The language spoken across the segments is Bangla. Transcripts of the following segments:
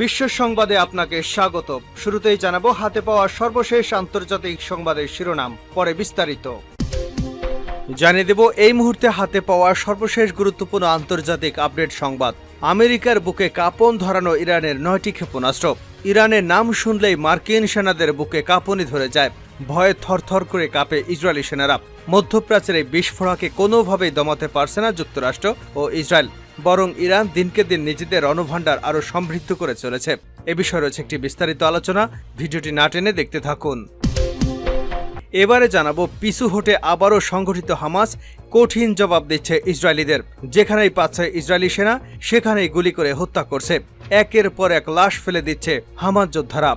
বিশ্ব সংবাদে আপনাকে স্বাগত। শুরুতেই জানাব, হাতে পাওয়া সর্বশেষ আন্তর্জাতিক সংবাদের শিরোনাম, পরে বিস্তারিত। জানিয়ে দেব, এই মুহূর্তে হাতে পাওয়া সর্বশেষ গুরুত্বপূর্ণ আন্তর্জাতিক আপডেট সংবাদ। আমেরিকার বুকে কাঁপন ধরানো ইরানের নয়টি ক্ষেপণাস্ত্র। ইরানের নাম শুনলেই মার্কিন সেনাদের বুকে কাঁপনি ধরে যায়। ভয়ে থরথর করে কাঁপে ইসরায়েলি সেনারা। মধ্যপ্রাচ্যের এই বিস্ফোরণকে কোনোভাবেই দমাতে পারছে না যুক্তরাষ্ট্র ও ইসরায়েল। বরং ইরান দিনকে দিন নিজেদের রণভাণ্ডার আরও সমৃদ্ধ করে চলেছে। এ বিষয়ে রয়েছে একটি বিস্তারিত আলোচনা। ভিডিওটি না টেনে দেখতে থাকুন। এবারে জানাব পিছু হটে আবারও সংগঠিত হামাস কঠিন জবাব দিচ্ছে ইসরায়েলিদের। যেখানেই পাচ্ছে ইসরায়েলি সেনা, সেখানেই গুলি করে হত্যা করছে। একের পর এক লাশ ফেলে দিচ্ছে হামাস যোদ্ধারা।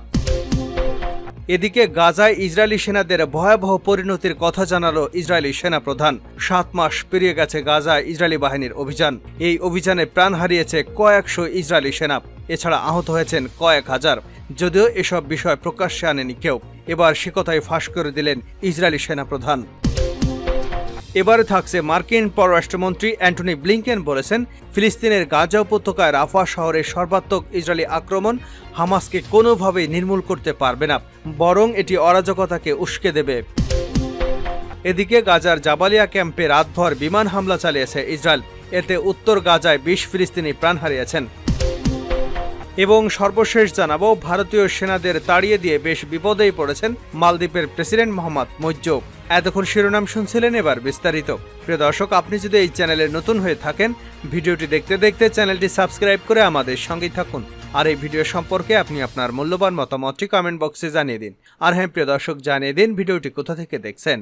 এদিকে গাজায় ইসরায়েলি সেনাদের ভয়াবহ পরিণতির কথা জানালো ইসরায়েলি সেনাপ্রধান। সাত মাস পেরিয়ে গেছে গাজায় ইসরায়েলি বাহিনীর অভিযান। এই অভিযানে প্রাণ হারিয়েছে কয়েকশো ইসরায়েলি সেনা। এছাড়া আহত হয়েছেন কয়েক হাজার। যদিও এসব বিষয় প্রকাশ্যে আনেনি কেউ। এবার সে কথাই ফাঁস করে দিলেন ইসরায়েলি সেনাপ্রধান। এবারে থাকছে মার্কিন পররাষ্ট্রমন্ত্রী অ্যান্টনি ব্লিংকেন বলেছেন, ফিলিস্তিনের গাজা উপত্যকায় রাফা শহরে সর্বাত্মক ইসরায়েলি আক্রমণ হামাসকে কোনোভাবেই নির্মূল করতে পারবে না, বরং এটি অরাজকতাকে উস্কে দেবে। এদিকে গাজার জাবালিয়া ক্যাম্পে রাতভর বিমান হামলা চালিয়েছে ইসরায়েল, এতে উত্তর গাজায় বিশ ফিলিস্তিনি প্রাণ হারিয়েছেন। এবং সর্বশেষ জানাব, ভারতীয় সেনাদের তাড়িয়ে দিয়ে বেশ বিপদেই পড়েছেন মালদ্বীপের প্রেসিডেন্ট মোহাম্মদ মজ্জু। এতক্ষণ শিরোনাম শুনছিলেন এবার বিস্তারিত। প্রিয় দর্শক, আপনি যদি এই চ্যানেলে নতুন হয়ে থাকেন, ভিডিওটি দেখতে দেখতে চ্যানেলটি সাবস্ক্রাইব করে আমাদের সঙ্গেই থাকুন। আর এই ভিডিও সম্পর্কে আপনি আপনার মূল্যবান মতামতটি কমেন্ট বক্সে জানিয়ে দিন। আর হ্যাঁ প্রিয় দর্শক, জানিয়ে দিন ভিডিওটি কোথা থেকে দেখছেন।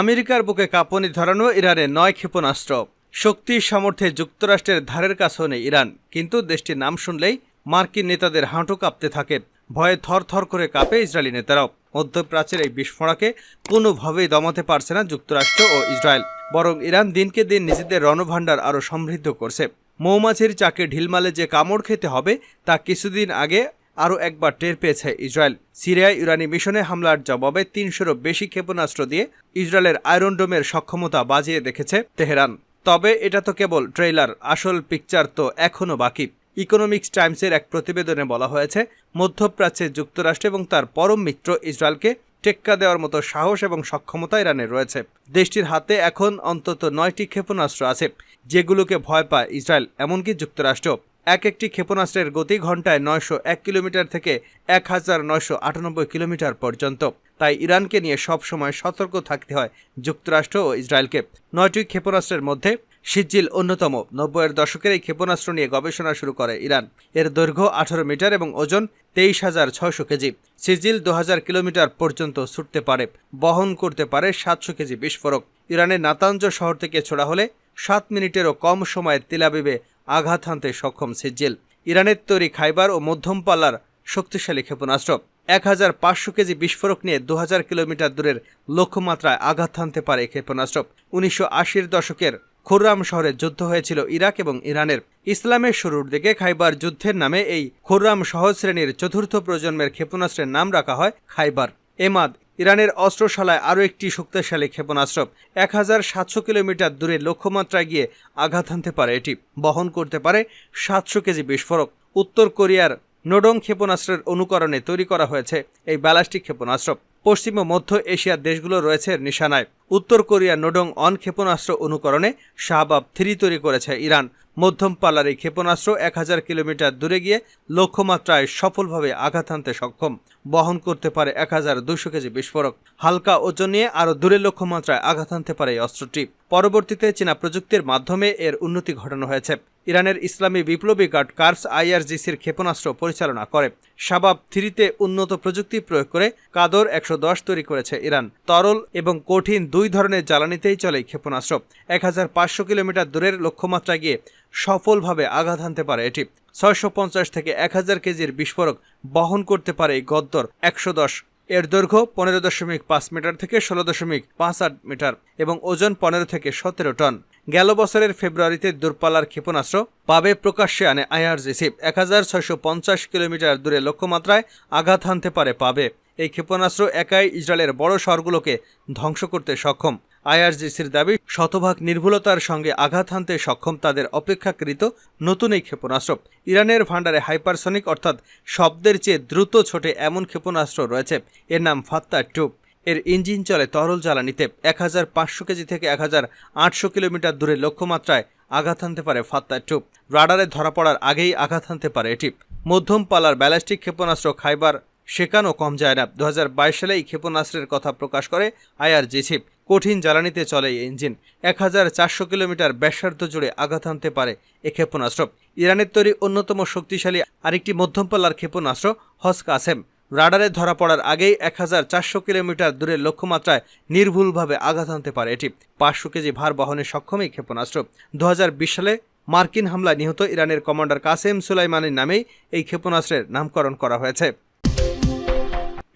আমেরিকার বুকে কাঁপনি ধরানো ইরানের নয় ক্ষেপণাস্ত্র। শক্তির সামর্থ্যে যুক্তরাষ্ট্রের ধারের কাছেও নেই ইরান। কিন্তু দেশটির নাম শুনলেই মার্কিন নেতাদের হাঁটু কাঁপতে থাকে। ভয়ে থর থর করে কাঁপে ইসরায়েলি নেতারাও। মধ্যপ্রাচ্যের এই বিস্ফোরণকে কোনোভাবেই দমাতে পারছে না যুক্তরাষ্ট্র ও ইসরায়েল। বরং ইরান দিনকে দিন নিজেদের রণভাণ্ডার আরও সমৃদ্ধ করছে। মৌমাছির চাকে ঢিলমালে যে কামড় খেতে হবে, তা কিছুদিন আগে আরও একবার টের পেয়েছে ইসরায়েল। সিরিয়ায় ইরানি মিশনে হামলার জবাবে তিনশোরও বেশি ক্ষেপণাস্ত্র দিয়ে ইসরায়েলের আয়রন ডোমের সক্ষমতা বাজিয়ে দেখেছে তেহরান। তবে এটা তো কেবল ট্রেইলার, আসল পিকচার তো এখনও বাকি। ইকোনমিক্স টাইমসের এক প্রতিবেদনে বলা হয়েছে, মধ্যপ্রাচ্যে যুক্তরাষ্ট্র এবং তার পরম মিত্র ইসরায়েলকে টেক্কা দেওয়ার মতো সাহস এবং সক্ষমতা ইরানের রয়েছে। দেশটির হাতে এখন অন্তত নয়টি ক্ষেপণাস্ত্র আছে, যেগুলোকে ভয় পায় ইসরায়েল, এমনকি যুক্তরাষ্ট্র এক একটি ক্ষেপণাস্ত্রের গতি ঘন্টায় নয়শো এক কিলোমিটার থেকে এক হাজার নয়শো আটানব্বই কিলোমিটার পর্যন্ত। তাই ইরানকে নিয়ে সবসময় সতর্ক থাকতে হয় যুক্তরাষ্ট্র ও ইসরায়েলকে। নয়টি ক্ষেপণাস্ত্রের মধ্যে সিজ্জিল অন্যতম। নব্বইয়ের দশকের এই ক্ষেপণাস্ত্র নিয়ে গবেষণা শুরু করে ইরান। এর দৈর্ঘ্য আঠারো মিটার এবং ওজন তেইশ হাজার ছয়শো কেজি। সিজিল দু হাজার কিলোমিটার পর্যন্ত ছুটতে পারে, বহন করতে পারে সাতশো কেজি বিস্ফোরক। ইরানের নাতাঞ্জ শহর থেকে ছোড়া হলে সাত মিনিটেরও কম সময়ে তেলাবিবে আঘাত হানতে সক্ষম সিজিল ইরানের তৈরি খাইবার ও মধ্যম পাল্লার শক্তিশালী ক্ষেপণাস্ত্র। এক হাজার পাঁচশো কেজি বিস্ফোরক নিয়ে দু হাজার কিলোমিটার দূরের লক্ষ্যমাত্রায় আঘাত হানতে পারে ক্ষেপণাস্ত্র। উনিশশো আশির দশকের খুররাম শহরে যুদ্ধ হয়েছিল ইরাক এবং ইরানের। ইসলামের শুরুর দিকে খাইবার যুদ্ধের নামে এই খুররাম সহজ শ্রেণির চতুর্থ প্রজন্মের ক্ষেপণাস্ত্রের নাম রাখা হয় খাইবার। এমাদ ইরানের অস্ত্রশালায় আরও একটি শক্তিশালী ক্ষেপণাস্ত্র। এক হাজার সাতশো কিলোমিটার দূরে লক্ষ্যমাত্রায় গিয়ে আঘাত হানতে পারে এটি। বহন করতে পারে সাতশো কেজি বিস্ফোরক। উত্তর কোরিয়ার নোডং ক্ষেপণাস্ত্রের অনুকরণে তৈরি করা হয়েছে এই ব্যালাস্টিক ক্ষেপণাস্ত্র। পশ্চিম ও মধ্য এশিয়ার দেশগুলো রয়েছে নিশানায়। উত্তর কোরিয়া নোডং অন ক্ষেপণাস্ত্র অনুকরণে শাহবাব থ্রি তৈরি করেছে ইরান। মধ্যম পাল্লার এই ক্ষেপণাস্ত্র এক হাজার কিলোমিটার দূরে গিয়ে লক্ষ্যমাত্রায় সফলভাবে আঘাত হানতে সক্ষম। বহন করতে পারে এক হাজার দুশো কেজি বিস্ফোরক। হালকা ওজন নিয়ে আরও দূরের লক্ষ্যমাত্রায় আঘাত হানতে পারে এই অস্ত্রটি। পরবর্তীতে চীনা প্রযুক্তির মাধ্যমে এর উন্নতি ঘটানো হয়েছে। ইরানের ইসলামী বিপ্লবী গার্ড কার্স আইআরজিসির ক্ষেপণাস্ত্র পরিচালনা করে। শাবাব থ্রিতে উন্নত প্রযুক্তি প্রয়োগ করে কাদর একশো দশ তৈরি করেছে ইরান। তরল এবং কঠিন দুই ধরনের জ্বালানিতেই চলে ক্ষেপণাস্ত্র। এক হাজার পাঁচশো কিলোমিটার দূরের লক্ষ্যমাত্রায় গিয়ে সফলভাবে আঘাত হানতে পারে এটি। ছয়শো পঞ্চাশ থেকে এক হাজার কেজির বিস্ফোরক বহন করতে পারে এই গদ্দর একশো দশ। এর দৈর্ঘ্য পনেরো দশমিক পাঁচ মিটার থেকে ষোলো দশমিক পাঁচ আট মিটার এবং ওজন পনেরো থেকে সতেরো টন। গেল বছরের ফেব্রুয়ারিতে দূরপাল্লার ক্ষেপণাস্ত্র পাবে প্রকাশ্যে আনে আইআরজিসি এক হাজার ছয়শো পঞ্চাশ কিলোমিটার দূরে লক্ষ্যমাত্রায় আঘাত হানতে পারে পাবে। এই ক্ষেপণাস্ত্র একাই ইসরায়েলের বড় শহরগুলোকে ধ্বংস করতে সক্ষম। আইআরজিসির দাবি, শতভাগ নির্ভুলতার সঙ্গে আঘাত হানতে সক্ষম তাদের অপেক্ষাকৃত নতুন এই ক্ষেপণাস্ত্র। ইরানের ভান্ডারে হাইপারসনিক অর্থাৎ শব্দের চেয়ে দ্রুত ছোটে এমন ক্ষেপণাস্ত্র রয়েছে। এর নাম ফাত্তা টুপ এর ইঞ্জিন চলে তরল জ্বালানিতে। এক হাজার পাঁচশো কেজি থেকে এক হাজার আটশো কিলোমিটার দূরে লক্ষ্যমাত্রায় আঘাত হানতে পারে ফাত্তা টুপ রাডারে ধরা পড়ার আগেই আঘাত হানতে পারে এটি। মধ্যম পালার ব্যালাস্টিক ক্ষেপণাস্ত্র খাইবার শেখানো কম যায় না। দু হাজার বাইশ সালে এই ক্ষেপণাস্ত্রের কথা প্রকাশ করে আইআরজিসি কঠিন জ্বালানিতে চলে এই ইঞ্জিন। এক হাজার চারশো কিলোমিটার ব্যাসার্ধ জুড়ে আঘাত হানতে পারে এ ক্ষেপণাস্ত্র। ইরানের তৈরি অন্যতম শক্তিশালী আরেকটি মধ্যমপাল্লার ক্ষেপণাস্ত্র হস কাসেম রাডারে ধরা পড়ার আগেই এক হাজার চারশো কিলোমিটার দূরের লক্ষ্যমাত্রায় নির্ভুলভাবে আঘাত হানতে পারে এটি। পাঁচশো কেজি ভার বহনে সক্ষম এই ক্ষেপণাস্ত্র। দু হাজার বিশ সালে মার্কিন হামলায় নিহত ইরানের কমান্ডার কাসেম সুলাইমানের নামেই এই ক্ষেপণাস্ত্রের নামকরণ করা হয়েছে।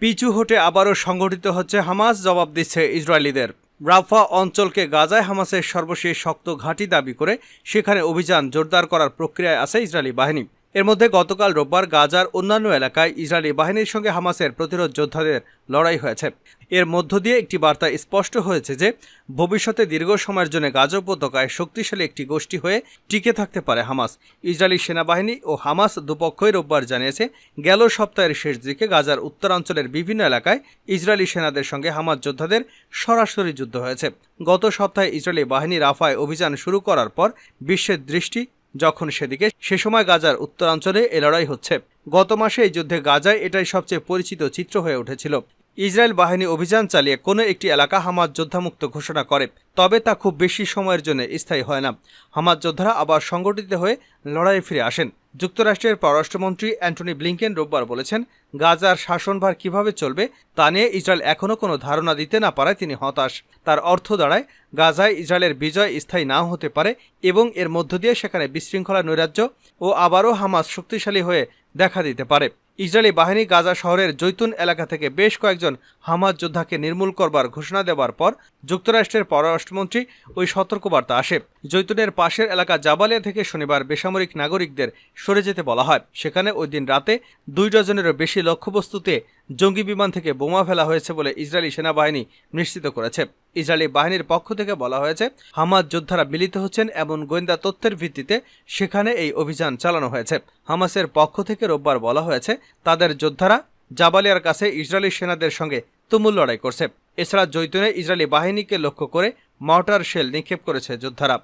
পিচু হটে আবারও সংগঠিত হচ্ছে হামাস জবাব দিচ্ছে ইসরায়েলিদের। রাফা অঞ্চলকে গাজায় হামাসের সর্বশেষ শক্ত ঘাঁটি দাবি করে সেখানে অভিযান জোরদার করার প্রক্রিয়ায় আছে ইসরায়েলি বাহিনী। এর মধ্যে গতকাল রোববার গাজার অন্যান্য এলাকায় ইসরায়েলি বাহিনীর সঙ্গে হামাসের প্রতিরোধ যোদ্ধাদের লড়াই হয়েছে। এর মধ্য দিয়ে একটি বার্তা স্পষ্ট হয়েছে যে, ভবিষ্যতে দীর্ঘ সময়ের জন্য গাজা উপত্যকায় শক্তিশালী একটি গোষ্ঠী হয়ে টিকে থাকতে পারে হামাস। ইসরায়েলি সেনাবাহিনী ও হামাস দুপক্ষই রোববার জানিয়েছে, গেল সপ্তাহের শেষ দিকে গাজার উত্তরাঞ্চলের বিভিন্ন এলাকায় ইসরায়েলি সেনাদের সঙ্গে হামাস যোদ্ধাদের সরাসরি যুদ্ধ হয়েছে। গত সপ্তাহে ইসরায়েলি বাহিনী রাফায় অভিযান শুরু করার পর বিশ্বের দৃষ্টি যখন সেদিকে, সে সময় গাজার উত্তরাঞ্চলে এ লড়াই হচ্ছে। গত মাসে এই যুদ্ধে গাজায় এটাই সবচেয়ে পরিচিত চিত্র হয়ে উঠেছিল। ইসরায়েল বাহিনী অভিযান চালিয়ে কোনো একটি এলাকা হামাজ যোদ্ধামুক্ত ঘোষণা করে, তবে তা খুব বেশি সময়ের জন্য স্থায়ী হয় না। হামাজ যোদ্ধারা আবার সংগঠিত হয়ে লড়াইয়ে ফিরে আসেন। যুক্তরাষ্ট্রের পররাষ্ট্রমন্ত্রী অ্যান্টনি ব্লিংকেন রোববার বলেছেন, গাজার শাসনভার কীভাবে চলবে তা নিয়ে ইসরায়েল এখনও কোনো ধারণা দিতে না পারায় তিনি হতাশ। তার অর্থ দাঁড়ায়, গাজায় ইসরায়েলের বিজয় স্থায়ী নাও হতে পারে এবং এর মধ্য দিয়ে সেখানে বিশৃঙ্খলা নৈরাজ্য ও আবারও হামাস শক্তিশালী হয়ে দেখা দিতে পারে। ইসরায়েলি বাহিনী গাজা শহরের জৈতুন এলাকা থেকে বেশ কয়েকজন হামাজ যোদ্ধাকে নির্মূল করবার ঘোষণা দেওয়ার পর যুক্তরাষ্ট্রের পররাষ্ট্রমন্ত্রী ওই সতর্কবার্তা আসে। জৈতুনের পাশের এলাকা জাবালিয়া থেকে শনিবার বেসামরিক নাগরিকদের সরে যেতে বলা হয়। সেখানে ওই দিন রাতে দুই ডজনেরও বেশি লক্ষ্যবস্তুতে জঙ্গি বিমান থেকে বোমা ফেলা হয়েছে বলে ইসরায়েলি সেনাবাহিনী নিশ্চিত করেছে। ইসরায়েলি বাহিনীর পক্ষ থেকে বলা হয়েছে হামাজ যোদ্ধারা মিলিত হচ্ছেন এমন গোয়েন্দা তথ্যের ভিত্তিতে সেখানে এই অভিযান চালানো হয়েছে। হামাসের পক্ষ থেকে রোববার বলা হয়েছে তাদের যোদ্ধারা জাবালিয়ার কাছে ইসরায়েলি সেনাদের সঙ্গে তুমুল লড়াই করছে। এছাড়া জৈতুনে ইসরায়েলি বাহিনীকে লক্ষ্য করে মর্টার শেল নিক্ষেপ করেছে যোদ্ধারা।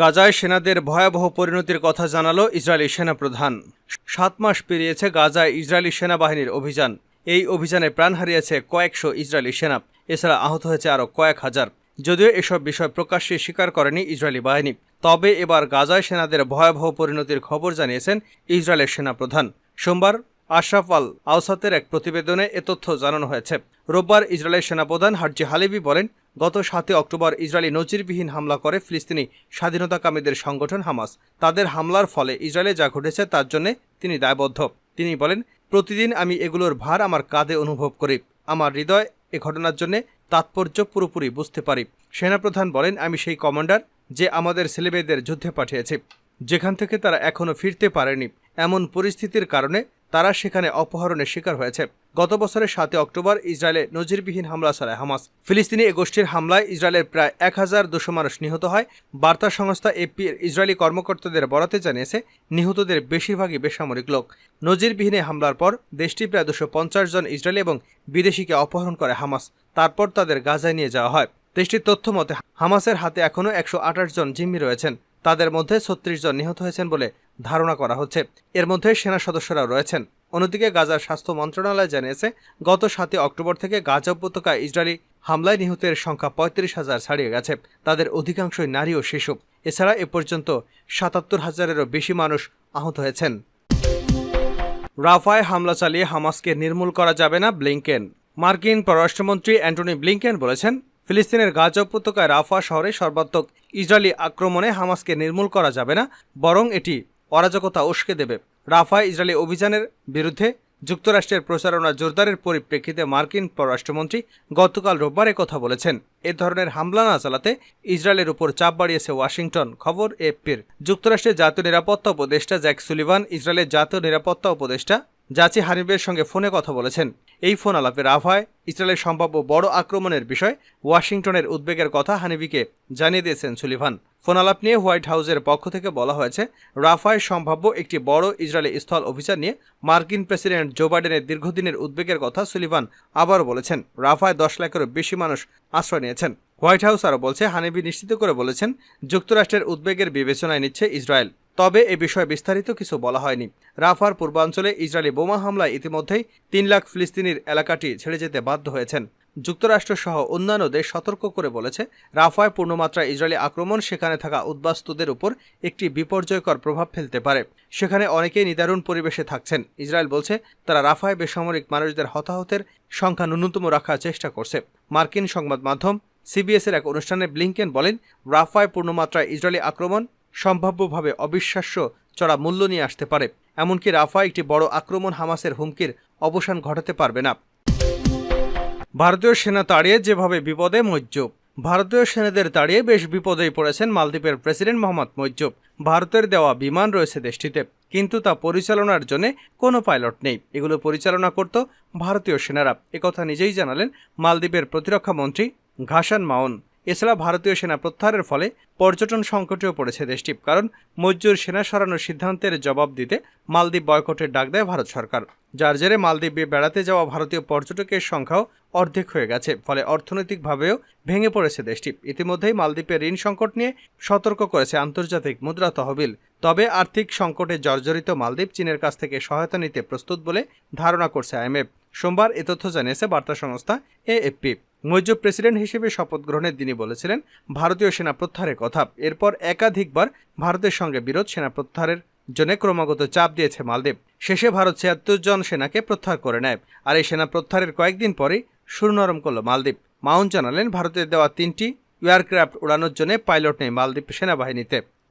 গাজায় সেনাদের ভয়াবহ পরিণতির কথা জানালো ইসরায়েলি সেনাপ্রধান। সাত মাস পেরিয়েছে গাজায় ইসরায়েলি সেনাবাহিনীর অভিযান। এই অভিযানে প্রাণ হারিয়েছে কয়েকশো ইসরায়েলি সেনা, এছাড়া আহত হয়েছে আরও কয়েক হাজার। যদিও এসব বিষয় প্রকাশ্যে স্বীকার করেনি ইসরায়েলি বাহিনী, তবে এবার গাজায় সেনাদের ভয়াবহ পরিণতির খবর জানিয়েছেন ইসরায়েলের সেনাপ্রধান। সোমবার আশরাফ আল আওসাতের এক প্রতিবেদনে এ তথ্য জানানো হয়েছে। রোববার ইসরায়েলের সেনাপ্রধান হার্জি হালিবি বলেন, গত সাতই অক্টোবর ইসরায়েলি নজিরবিহীন হামলা করে ফিলিস্তিনি স্বাধীনতাকামীদের সংগঠন হামাস। তাদের হামলার ফলে ইসরায়েলে যা ঘটেছে তার জন্য তিনি দায়বদ্ধ। তিনি বলেন, প্রতিদিন আমি এগুলোর ভার আমার কাঁধে অনুভব করি। আমার হৃদয় এ ঘটনার জন্য তাৎপর্য পুরোপুরি বুঝতে পারি। সেনাপ্রধান বলেন, আমি সেই কমান্ডার যে আমাদের ছেলেমেয়েদের যুদ্ধে পাঠিয়েছে, যেখান থেকে তারা এখনও ফিরতে পারেনি। এমন পরিস্থিতির কারণে তারা সেখানে অপহরণের শিকার হয়েছে। গত বছরের সাতই অক্টোবর ইসরায়েলে নজিরবিহীন হামলা চালায় হামাস। ফিলিস্তিনি এ গোষ্ঠীর হামলায় ইসরায়েলের প্রায় এক হাজার দুশো মানুষ নিহত হয়। বার্তা সংস্থা এপি ইসরায়েলি কর্মকর্তাদের বরাতে জানিয়েছে, নিহতদের বেশিরভাগই বেসামরিক লোক। নজিরবিহীনে হামলার পর দেশটি প্রায় দুশো পঞ্চাশ জন ইসরায়েলি এবং বিদেশিকে অপহরণ করে হামাস। তারপর তাদের গাজায় নিয়ে যাওয়া হয়। দেশটির তথ্য মতে, হামাসের হাতে এখনও একশো আঠাশ জন জিম্মি রয়েছেন। তাদের মধ্যে ছত্রিশ জন নিহত হয়েছেন বলে ধারণা করা হচ্ছে। এর মধ্যে সেনা সদস্যরাও রয়েছেন। অন্যদিকে গাজার স্বাস্থ্য মন্ত্রণালয় জানিয়েছে, গত সাতই অক্টোবর থেকে গাজা উপত্যকায় ইসরায়েলি হামলায় নিহতের সংখ্যা পঁয়ত্রিশ হাজার ছাড়িয়ে গেছে। তাদের অধিকাংশই নারী ও শিশু। এছাড়া এ পর্যন্ত সাতাত্তর হাজারেরও বেশি মানুষ আহত হয়েছেন। রাফায় হামলা চালিয়ে হামাসকে নির্মূল করা যাবে না ব্লিংকেন। মার্কিন পররাষ্ট্রমন্ত্রী অ্যান্টনি ব্লিংকেন বলেছেন ফিলিস্তিনের গাজা উপত্যকায় রাফা শহরে সর্বাত্মক ইসরায়েলি আক্রমণে হামাসকে নির্মূল করা যাবে না, বরং এটি অরাজকতা উস্কে দেবে। রাফায় ইসরায়েলি অভিযানের বিরুদ্ধে যুক্তরাষ্ট্রের প্রচারণা জোরদারের পরিপ্রেক্ষিতে মার্কিন পররাষ্ট্রমন্ত্রী গতকাল রোববার কথা বলেছেন। এ ধরনের হামলা না চালাতে ইসরায়েলের উপর চাপ বাড়িয়েছে ওয়াশিংটন। খবর এপির যুক্তরাষ্ট্রের জাতীয় নিরাপত্তা উপদেষ্টা জ্যাক সুলিভান, ইসরায়েলের জাতীয় নিরাপত্তা উপদেষ্টা জাচি হানিফের সঙ্গে ফোনে কথা বলেছেন। এই ফোন আলাপে রাফায় ইসরায়েলের সম্ভাব্য বড় আক্রমণের বিষয় ওয়াশিংটনের উদ্বেগের কথা হানিফিকে জানিয়ে দিয়েছেন সুলিভান। ফোন আলাপ নিয়ে হোয়াইট হাউসের পক্ষ থেকে বলা হয়েছে, রাফায় সম্ভাব্য একটি বড় ইসরায়েলি স্থল অভিযান নিয়ে মার্কিন প্রেসিডেন্ট জো বাইডেনের দীর্ঘদিনের উদ্বেগের কথা সুলিভান আবারও বলেছেন। রাফায় দশ লাখেরও বেশি মানুষ আশ্রয় নিয়েছেন। হোয়াইট হাউস আরও বলছে হানিবি নিশ্চিত করে বলেছেন, যুক্তরাষ্ট্রের উদ্বেগের বিবেচনায় নিচ্ছে ইসরায়েল। তবে এ বিষয়ে বিস্তারিত কিছু বলা হয়নি। রাফার পূর্বাঞ্চলে ইসরায়েলি বোমা হামলায় ইতিমধ্যেই তিন লাখ ফিলিস্তিনির এলাকাটি ছেড়ে যেতে বাধ্য হয়েছেন। যুক্তরাষ্ট্র সহ অন্যান্য দেশ সতর্ক করে বলেছে, রাফায় পূর্ণমাত্রা ইসরায়েলি আক্রমণ সেখানে থাকা উদ্বাস্তুদের উপর একটি বিপর্যয়কর প্রভাব ফেলতে পারে। সেখানে অনেকেই নিদারুণ পরিবেশে থাকছেন। ইসরায়েল বলছে, তারা রাফায় বেসামরিক মানুষদের হতাহতের সংখ্যা ন্যূনতম রাখার চেষ্টা করছে। মার্কিন সংবাদ মাধ্যম সিবিএস এর এক অনুষ্ঠানে ব্লিংকেন বলেন, রাফায় পূর্ণমাত্রায় ইসরায়েলি আক্রমণ সম্ভাব্যভাবে অবিশ্বাস্য চড়া মূল্য নিয়ে আসতে পারে। এমনকি রাফা একটি বড় আক্রমণ হামাসের হুমকির অবসান ঘটাতে পারবে না। ভারতীয় সেনা তাড়িয়ে যেভাবে বিপদে মজ্জুব। ভারতীয় সেনাদের তাড়িয়ে বেশ বিপদেই পড়েছেন মালদ্বীপের প্রেসিডেন্ট মোহাম্মদ মজ্জুব। ভারতের দেওয়া বিমান রয়েছে দেশটিতে, কিন্তু তা পরিচালনার জন্য কোনো পাইলট নেই। এগুলো পরিচালনা করত ভারতীয় সেনারা। একথা নিজেই জানালেন মালদ্বীপের প্রতিরক্ষা মন্ত্রী ঘাসান মাউন এছাড়া ভারতীয় সেনা প্রত্যাহারের ফলে পর্যটন সংকটেও পড়েছে দেশটি, কারণ মজুর সেনা সরানোর সিদ্ধান্তের জবাব দিতে মালদ্বীপ বয়কটের ডাক দেয় ভারত সরকার, যার জেরে মালদ্বীপে বেড়াতে যাওয়া ভারতীয় পর্যটকের সংখ্যাও অর্ধেক হয়ে গেছে, ফলে অর্থনৈতিকভাবেও ভেঙে পড়েছে দেশটি। ইতিমধ্যেই মালদ্বীপের ঋণ সংকট নিয়ে সতর্ক করেছে আন্তর্জাতিক মুদ্রা তহবিল তবে আর্থিক সংকটে জর্জরিত মালদ্বীপ চীনের কাছ থেকে সহায়তা নিতে প্রস্তুত বলে ধারণা করছে আইএমএফ। সোমবার এ তথ্য জানিয়েছে বার্তা সংস্থা এএফপি। মৈজব প্রেসিডেন্ট হিসেবে শপথ গ্রহণের দিনই বলেছিলেন, ভারতীয় সেনা প্রত্যাহারের কথা। এরপর একাধিকবার ভারতের সঙ্গে বিরোধ সেনা প্রত্যাহারের জন্য ক্রমাগত চাপ দিয়েছে মালদ্বীপ। শেষে ভারত ছিয়াত্তর জন সেনাকে প্রত্যাহার করে নেয় আর এই সেনা প্রত্যাহারের কয়েকদিন পরেই সুর নরম করল মালদ্বীপ। মাউন্ট জানালেন ভারতের দেওয়া তিনটি এয়ারক্রাফট উড়ানোর জন্য পাইলট নেই মালদ্বীপ সেনাবাহিনীতে।